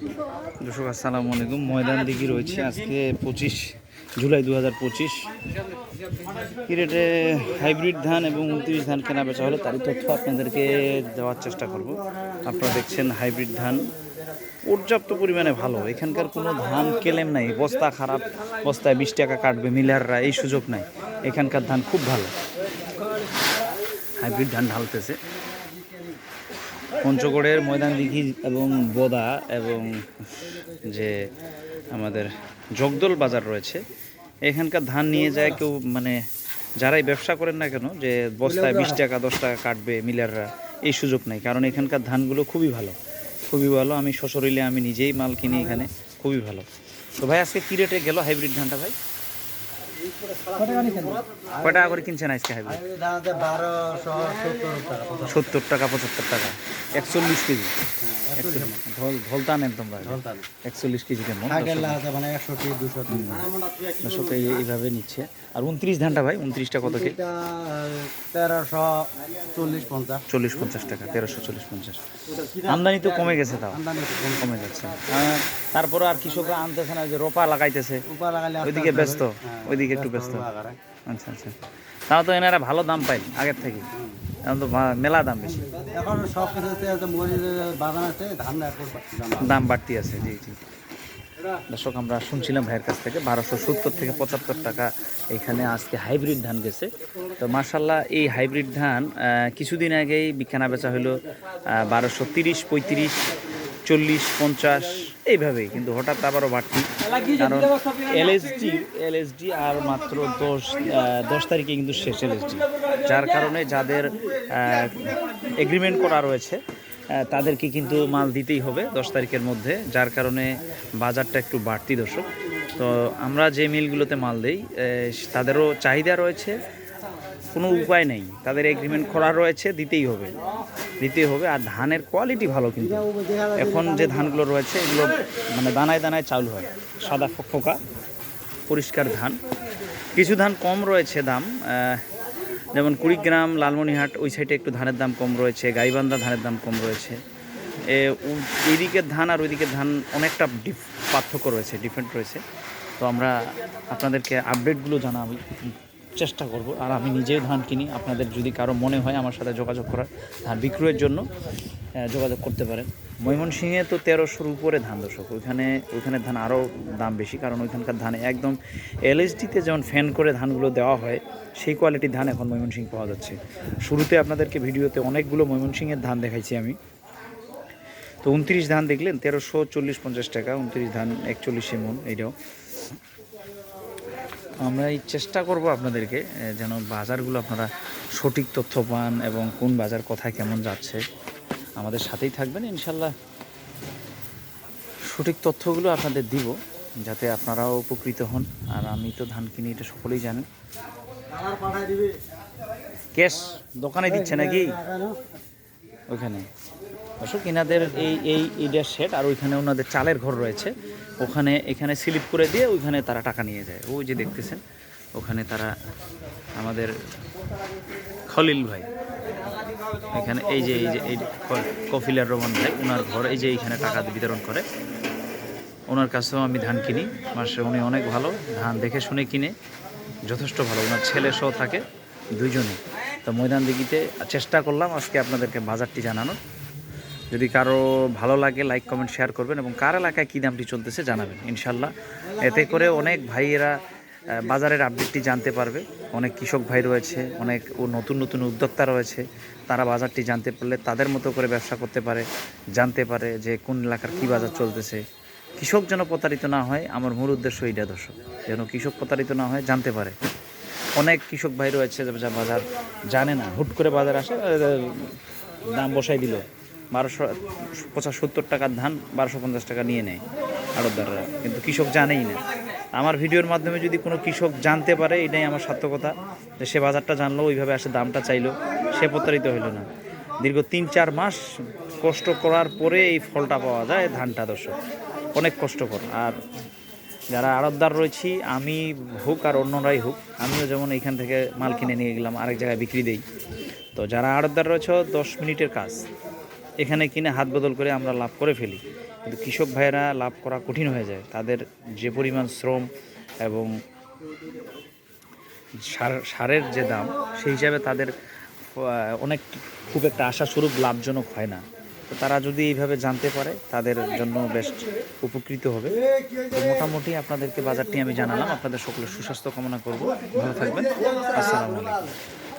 দর্শক, আসসালামু আলাইকুম। ময়দান দিঘি রয়েছে আজকে পঁচিশ জুলাই দু হাজার পঁচিশ। কি রেটে হাইব্রিড ধান এবং উনত্রিশ ধান কেনা বেচা হলো তারই তথ্য আপনাদেরকে দেওয়ার চেষ্টা করব। আপনারা দেখছেন হাইব্রিড ধান পর্যাপ্ত পরিমাণে ভালো। এখানকার কোনো ধান কেলেম নাই, বস্তা খারাপ, বস্তায় বিশ টাকা কাটবে, মিলাররা এই সুযোগ নাই। এখানকার ধান খুব ভালো। হাইব্রিড ধান ঢালতেছে। পঞ্চগড়ের ময়দান দিঘি এবং বোদা এবং যে আমাদের জগদল বাজার রয়েছে, এখানকার ধান নিয়ে যায় কেউ মানে যারাই ব্যবসা করেন না কেন, যে বস্তায় বিশ টাকা, দশ টাকা কাটবে মিলাররা, এই সুযোগ নেই। কারণ এখানকার ধানগুলো খুবই ভালো। খুবই ভালো। আমি সশরীরে আমি নিজেই মাল কিনি এখানে। খুবই ভালো। তো ভাই, আজকে কী রেটে গেল হাইব্রিড ধানটা ভাই? কয় টাকা করে কিনছেন আজকে হাইব্রিড? সত্তর টাকা পঁচাত্তর টাকা। একচল্লিশ কেজি। ঢোল একচল্লিশ কেমন? এইভাবে নিচ্ছে। আর উনত্রিশ ধানটা ভাই উনত্রিশটা কত তেরোশো চল্লিশ পঞ্চাশ। চল্লিশ পঞ্চাশ টাকা তেরোশো চল্লিশ পঞ্চাশ। আমদানি তো কমে গেছে তাও। কম। যাচ্ছে। তারপরে আর কৃষকরা আনতেছে না যে রোপা লাগাইতেছে। ওইদিকে ব্যস্ত। হবে। ওইদিকে একটু ব্যস্ত আচ্ছা আচ্ছা। তাও তো এনারা ভালো দাম পাই আগের থেকে। এখন তো মেলা দাম বেশি। এখন সব কিছুতে বাগান আছে ধান দাম বাড়তি আছে জি জি। দর্শক আমরা শুনছিলাম ভাইয়ের কাছ থেকে বারোশো সত্তর থেকে পঁচাত্তর টাকা এখানে আজকে হাইব্রিড ধান গেছে। তো মার্শাল্লাহ এই হাইব্রিড ধান কিছুদিন আগেই বিখানা বেচা হলো বারোশো তিরিশ পঁয়ত্রিশ চল্লিশ, পঞ্চাশ, এইভাবেই কিন্তু হঠাৎ আবারও বাড়তি। কারণ এলএসডি এলএসডি আর মাত্র দশ দশ তারিখে কিন্তু শেষ এলএসডি। যার কারণে যাদের এগ্রিমেন্ট করা রয়েছে তাদেরকে কিন্তু মাল দিতেই হবে দশ তারিখের মধ্যে, যার কারণে বাজারটা একটু বাড়তি দর্শক। তো আমরা যে মিলগুলোতে মাল দেই তাদেরও চাহিদা রয়েছে কোনো উপায় নেই। তাদের এগ্রিমেন্ট করা রয়েছে, দিতেই হবে। দিতেই হবে, আর ধানের কোয়ালিটি ভালো কিন্তু। এখন যে ধানগুলো রয়েছে, এগুলো মানে দানায় দানায় চাউল হয়। সাদা ফোকা, পরিষ্কার ধান। কিছু ধান কম রয়েছে দাম যেমন কুড়িগ্রাম লালমনিহাট ওই সাইডে একটু ধানের দাম কম রয়েছে, গাইবান্ধা ধানের দাম কম রয়েছে। এইদিকের ধান আর ওইদিকের ধান অনেকটা পার্থক্য রয়েছে ডিফারেন্ট রয়েছে। তো আমরা আপনাদেরকে আপডেটগুলো জানাব। চেষ্টা করব। আর আমি নিজেও ধান কিনি। আপনাদের যদি কারও মনে হয় আমার সাথে যোগাযোগ করার, ধান বিক্রয়ের জন্য যোগাযোগ করতে পারেন। ময়মনসিংহে তো তেরোশোর উপরে ধান দর্শক। ওইখানে ওইখানে ধান আরও দাম বেশি, কারণ ওইখানকার ধানে একদম এলএসডিতে যেমন ফ্যান করে ধানগুলো দেওয়া হয়, সেই কোয়ালিটির ধান এখন ময়মনসিংহ পাওয়া যাচ্ছে। শুরুতে আপনাদেরকে ভিডিওতে অনেকগুলো ময়মনসিংহের ধান দেখাইছি আমি। তো উনত্রিশ ধান দেখলেন, তেরোশো চল্লিশ পঞ্চাশ টাকা, উনত্রিশ ধান একচল্লিশ মন, এইটাও। আমরা এই চেষ্টা করব আপনাদেরকে যেন বাজারগুলো আপনারা সঠিক তথ্য পান এবং কোন বাজার কোথায় কেমন যাচ্ছে। আমাদের সাথেই থাকবেন ইনশাল্লাহ সঠিক তথ্যগুলো আপনাদের দিব যাতে আপনারাও উপকৃত হন। আর আমি তো ধান কিনি এটা সকলেই জানেন। ক্যাশ দোকানে দিচ্ছে নাকি? ওইখানে। অশোক ইনাদের এই এই ইডের শেড আর ওইখানে ওনাদের চালের ঘর রয়েছে। ওখানে, এখানে স্লিপ করে দিয়ে ওইখানে তারা টাকা নিয়ে যায়। ওই যে দেখতেছেন, ওখানে তারা আমাদের খলিল ভাই। এখানে এই যে এই যে, এই কফিলার রহমান ভাই, ওনার ঘর, এই যে এইখানে টাকা বিতরণ করে। ওনার কাছেও আমি ধান কিনি। মাসে উনি অনেক ভালো, ধান দেখে শুনে কিনে, যথেষ্ট ভালো। ওনার ছেলে সহ থাকে দুইজনে। তো ময়দান দিঘিতে চেষ্টা করলাম আজকে আপনাদেরকে বাজারটি জানানোর। যদি কারও ভালো লাগে লাইক কমেন্ট শেয়ার করবেন এবং কার এলাকায় কী দামটি চলতেছে জানাবেন, ইনশাল্লাহ। এতে করে অনেক ভাইয়েরা বাজারের আপডেটটি জানতে পারবে। অনেক কৃষক ভাই রয়েছে, অনেক ও নতুন নতুন উদ্যোক্তা রয়েছে। তারা বাজারটি জানতে পারলে তাদের মতো করে ব্যবসা করতে পারে, জানতে পারে যে কোন এলাকার কী বাজার চলতেছে। কৃষক যেন প্রতারিত না হয়, আমার মূল উদ্দেশ্য এইটা দর্শক, যেন কৃষক প্রতারিত না হয়, জানতে পারে। অনেক কৃষক ভাই রয়েছে যা বাজার জানে না, হুট করে বাজার আসে দাম বসাই দিল। বারোশো পঞ্চাশ সত্তর টাকার ধান, বারোশো পঞ্চাশ টাকা নিয়ে নেয় আড়তদাররা। কিন্তু কৃষক জানেই না। আমার ভিডিওর মাধ্যমে যদি কোনো কৃষক জানতে পারে, এটাই আমার সার্থকতা, যে সে বাজারটা জানলো, ওইভাবে আসে দামটা চাইলো, সে প্রতারিত হইল না। দীর্ঘ তিন চার মাস কষ্ট করার পরে এই ফলটা পাওয়া যায় ধানটা, দর্শক। অনেক কষ্টকর। আর যারা আড়তদার রয়েছি, আমি হোক আর অন্যরাই হোক, আমিও যেমন এইখান থেকে মাল কিনে নিয়ে গেলাম, আরেক জায়গায় বিক্রি দেই। তো যারা আড়তদার রয়েছে, দশ মিনিটের কাজ। এখানে কিনে হাত বদল করে আমরা লাভ করে ফেলি। কিন্তু কৃষক ভাইয়েরা লাভ করা কঠিন হয়ে যায়। তাদের যে পরিমাণ শ্রম এবং সার, সারের যে দাম, সেই হিসাবে তাদের অনেক, খুব একটা আশাস্বরূপ লাভজনক হয় না। তো তারা যদি এইভাবে জানতে পারে, তাদের জন্য বেশ উপকৃত হবে। তো মোটামুটি আপনাদেরকে বাজারটি আমি জানালাম। আপনাদের সকলের সুস্বাস্থ্য কামনা করব। ভালো থাকবেন। আসসালামু আলাইকুম।